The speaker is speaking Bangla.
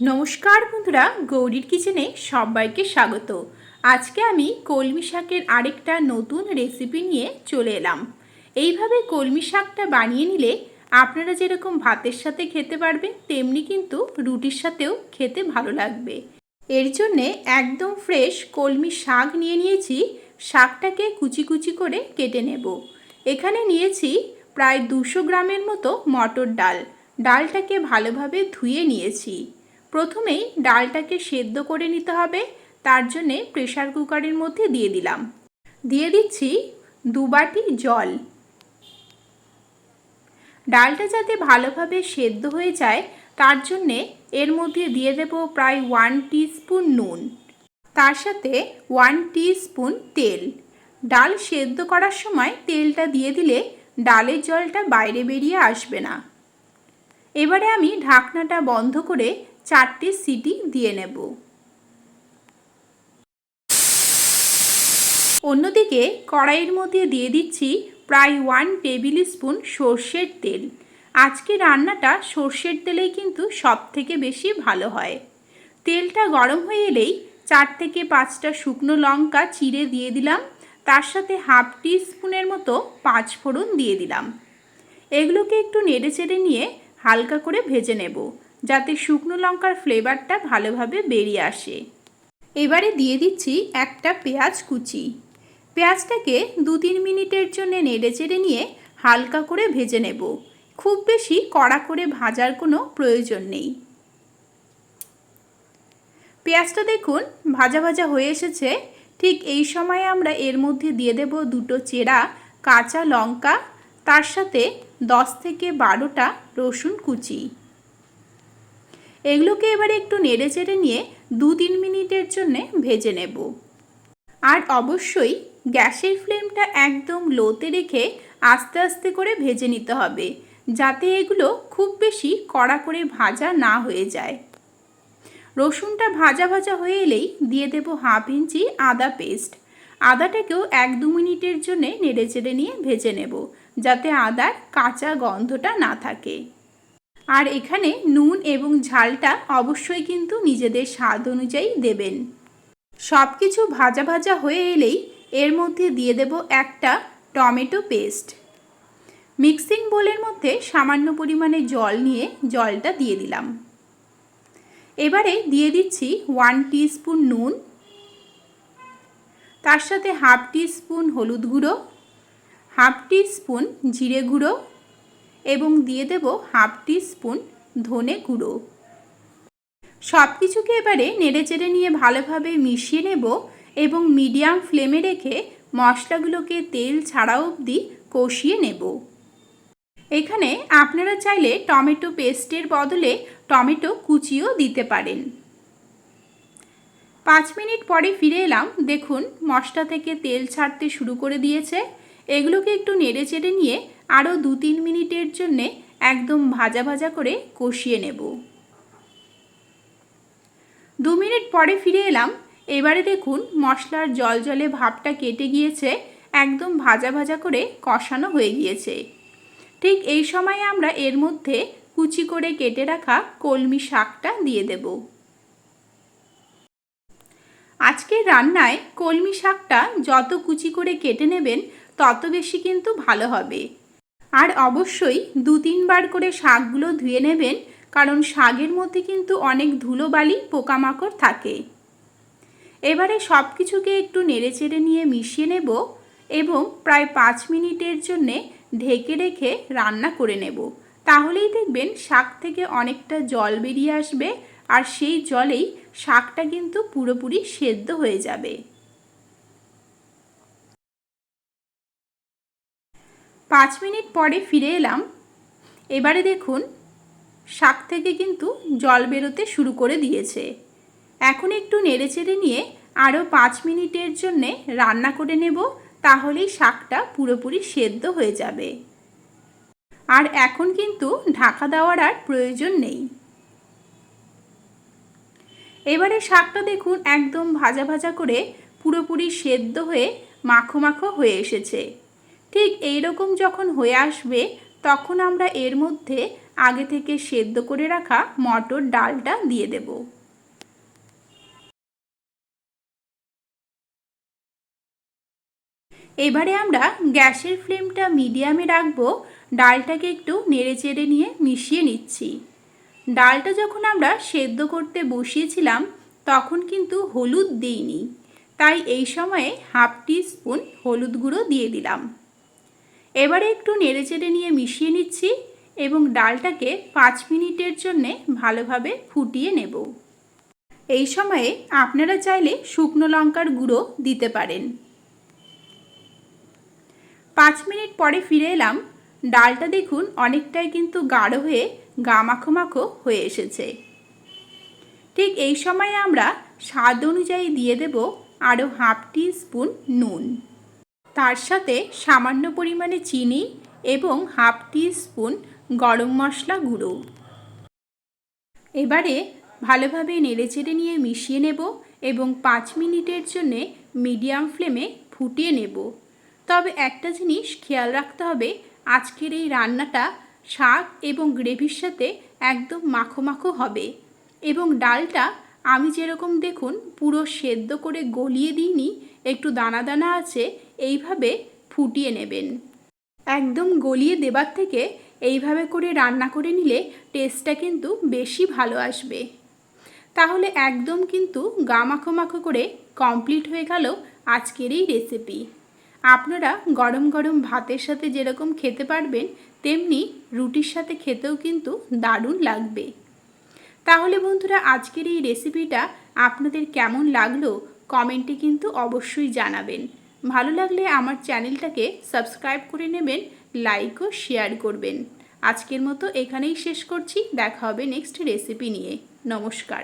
নমস্কার বন্ধুরা, গৌরীর কিচেনে সবাইকে স্বাগত। আজকে আমি কলমি শাকের আরেকটা নতুন রেসিপি নিয়ে চলে এলাম। এইভাবে কলমি শাকটা বানিয়ে নিলে আপনারা যেরকম ভাতের সাথে খেতে পারবেন, তেমনি কিন্তু রুটির সাথেও খেতে ভালো লাগবে। এর জন্যে একদম ফ্রেশ কলমি শাক নিয়ে নিয়েছি। শাকটাকে কুচি কুচি করে কেটে নেব। এখানে নিয়েছি প্রায় দুশো গ্রামের মতো মটর ডাল। ডালটাকে ভালোভাবে ধুয়ে নিয়েছি। প্রথমেই ডালটাকে সেদ্ধ করে নিতে হবে, তার জন্যে প্রেশার কুকারের মধ্যে দিয়ে দিলাম। দিয়ে দিচ্ছি দু বাটি জল। ডালটা যাতে ভালোভাবে সেদ্ধ হয়ে যায়, তার জন্যে এর মধ্যে দিয়ে দেব প্রায় ওয়ান স্পুন নুন। তার সাথে ওয়ান স্পুন তেল। ডাল সেদ্ধ করার সময় তেলটা দিয়ে দিলে ডালের জলটা বাইরে বেরিয়ে আসবে না। এবারে আমি ঢাকনাটা বন্ধ করে চারটে সিটি দিয়ে নেব। অন্যদিকে কড়াইয়ের মধ্যে দিয়ে দিচ্ছি প্রায় ওয়ান টেবিল স্পুন সর্ষের তেল। আজকে রান্নাটা সর্ষের তেলেই কিন্তু সব থেকে বেশি ভালো হয়। তেলটা গরম হয়ে এলেই চার থেকে পাঁচটা শুকনো লঙ্কা চিড়ে দিয়ে দিলাম। তার সাথে হাফ টি স্পুনের মতো পাঁচ ফোড়ন দিয়ে দিলাম। এগুলোকে একটু নেড়ে চেড়ে নিয়ে হালকা করে ভেজে নেব। যাতে শুকনো লঙ্কার ফ্লেভারটা ভালোভাবে বেরিয়ে আসে। এবারে দিয়ে দিচ্ছি একটা পেঁয়াজ কুচি। পেঁয়াজটাকে দু তিন মিনিটের জন্য নেড়ে চেড়ে নিয়ে হালকা করে ভেজে নেব। খুব বেশি কড়া করে ভাজার কোনো প্রয়োজন নেই। পেঁয়াজটা দেখুন ভাজা ভাজা হয়ে এসেছে। ঠিক এই সময় আমরা এর মধ্যে দিয়ে দেব দুটো চেরা, কাঁচা লঙ্কা, তার সাথে দশ থেকে বারোটা রসুন কুচি। এগুলোকে এবারে একটু নেড়ে চেড়ে নিয়ে দু তিন মিনিটের জন্যে ভেজে নেব। আর অবশ্যই গ্যাসের ফ্লেমটা একদম লোতে রেখে আস্তে আস্তে করে ভেজে নিতে হবে, যাতে এগুলো খুব বেশি কড়া করে ভাজা না হয়ে যায়। রসুনটা ভাজা ভাজা হয়ে এলেই দিয়ে দেব হাফ ইঞ্চি আদা পেস্ট। আদাটাকেও এক দু মিনিটের জন্যে নেড়ে চেড়ে নিয়ে ভেজে নেব, যাতে আদার কাঁচা গন্ধটা না থাকে। আর এখানে নুন এবং ঝালটা অবশ্যই কিন্তু নিজেদের স্বাদ অনুযায়ী দেবেন। সব কিছু ভাজা ভাজা হয়ে এলেই এর মধ্যে দিয়ে দেব একটা টমেটো পেস্ট। মিক্সিং বোলের মধ্যে সামান্য পরিমাণে জল নিয়ে জলটা দিয়ে দিলাম। এবারে দিয়ে দিচ্ছি ওয়ান স্পুন নুন, তার সাথে হাফ স্পুন হলুদ গুঁড়ো, হাফ স্পুন জিরে গুঁড়ো এবং দিয়ে দেব হাফ টি স্পুন ধনে গুঁড়ো। সব কিছুকে এবারে নেড়ে চেড়ে নিয়ে ভালোভাবে মিশিয়ে নেব এবং মিডিয়াম ফ্লেমে রেখে মশলাগুলোকে তেল ছাড়া অবধি কষিয়ে নেব। এখানে আপনারা চাইলে টমেটো পেস্টের বদলে টমেটো কুচিও দিতে পারেন। পাঁচ মিনিট পরে ফিরে এলাম। দেখুন, মশলা থেকে তেল ছাড়তে শুরু করে দিয়েছে। এগুলোকে একটু নেড়ে চেড়ে নিয়ে আরও দু তিন মিনিটের জন্যে একদম ভাজা ভাজা করে কষিয়ে নেব। দু মিনিট পরে ফিরে এলাম। এবারে দেখুন মশলার জল জলে ভাবটা কেটে গিয়েছে, একদম ভাজা ভাজা করে কষানো হয়ে গিয়েছে। ঠিক এই সময় আমরা এর মধ্যে কুচি করে কেটে রাখা কলমি শাকটা দিয়ে দেব। আজকের রান্নায় কলমি শাকটা যত কুচি করে কেটে নেবেন, তত বেশি কিন্তু ভালো হবে। আর অবশ্যই দু তিনবার করে শাকগুলো ধুয়ে নেবেন, কারণ শাকের মধ্যে কিন্তু অনেক ধুলোবালি, পোকামাকড় থাকে। এবারে সব কিছুকে একটু নেড়ে চেড়ে নিয়ে মিশিয়ে নেব এবং প্রায় পাঁচ মিনিটের জন্যে ঢেকে রেখে রান্না করে নেব। তাহলেই দেখবেন শাক থেকে অনেকটা জল বেরিয়ে আসবে আর সেই জলেই শাকটা কিন্তু পুরোপুরি সেদ্ধ হয়ে যাবে। পাঁচ মিনিট পরে ফিরে এলাম। এবারে দেখুন, শাক থেকে কিন্তু জল বেরোতে শুরু করে দিয়েছে। এখন একটু নেড়েচেড়ে নিয়ে আরও পাঁচ মিনিটের জন্যে রান্না করে নেব, তাহলেই শাকটা পুরোপুরি সেদ্ধ হয়ে যাবে। আর এখন কিন্তু ঢাকা দেওয়ার আর প্রয়োজন নেই। এবারে শাকটা দেখুন একদম ভাজা ভাজা করে পুরোপুরি সেদ্ধ হয়ে মাখো মাখো হয়ে এসেছে। ঠিক এই রকম যখন হয়ে আসবে, তখন আমরা এর মধ্যে আগে থেকে সেদ্ধ করে রাখা মটর ডালটা দিয়ে দেব। এবারে আমরা গ্যাসের ফ্লেমটা মিডিয়ামে রাখব, ডালটাকে একটু নেড়ে চেড়ে নিয়ে মিশিয়ে নিচ্ছি। ডালটা যখন আমরা সেদ্ধ করতে বসিয়েছিলাম, তখন কিন্তু হলুদ দিইনি। তাই এই সময়ে হাফ টি স্পুন হলুদ গুঁড়ো দিয়ে দিলাম। এবারে একটু নেড়ে চেড়ে নিয়ে মিশিয়ে নিচ্ছি এবং ডালটাকে পাঁচ মিনিটের জন্যে ভালোভাবে ফুটিয়ে নেব। এই সময়ে আপনারা চাইলে শুকনো লঙ্কার গুঁড়ো দিতে পারেন। পাঁচ মিনিট পরে ফিরে এলাম। ডালটা দেখুন অনেকটাই কিন্তু গাঢ় হয়ে গা মাখো মাখো হয়ে এসেছে। ঠিক এই সময়ে আমরা স্বাদ অনুযায়ী দিয়ে দেব আরও হাফ টি স্পুন নুন। তার সাথে সামান্য পরিমাণে চিনি এবং হাফ টি স্পুন গরম মশলা গুঁড়ো। এবারে ভালোভাবে নেড়েচেড়ে নিয়ে মিশিয়ে নেব এবং পাঁচ মিনিটের জন্যে মিডিয়াম ফ্লেমে ফুটিয়ে নেব। তবে একটা জিনিস খেয়াল রাখতে হবে, আজকের এই রান্নাটা শাক এবং গ্রেভির সাথে একদম মাখো মাখো হবে এবং ডালটা আমি যেরকম দেখুন পুরো সেদ্ধ করে গলিয়ে দিইনি, একটু দানা দানা আছে এইভাবে ফুটিয়ে নেবেন। একদম গলিয়ে দেবার থেকে এইভাবে করে রান্না করে নিলে টেস্টটা কিন্তু বেশি ভালো আসবে। তাহলে একদম কিন্তু গামাখো মাখো করে কমপ্লিট হয়ে গেল আজকের এই রেসিপি। আপনারা গরম গরম ভাতের সাথে যেরকম খেতে পারবেন, তেমনি রুটির সাথে খেতেও কিন্তু দারুণ লাগবে। তাহলে বন্ধুরা, আজকের এই রেসিপিটা আপনাদের কেমন লাগল কমেন্টে কিন্তু অবশ্যই জানাবেন। ভালো লাগলে আমার চ্যানেলটাকে সাবস্ক্রাইব করে নেবেন লাইক ও শেয়ার করবেন। আজকের মতো এখানেই শেষ করছি, দেখা হবে নেক্সট রেসিপি নিয়ে। নমস্কার।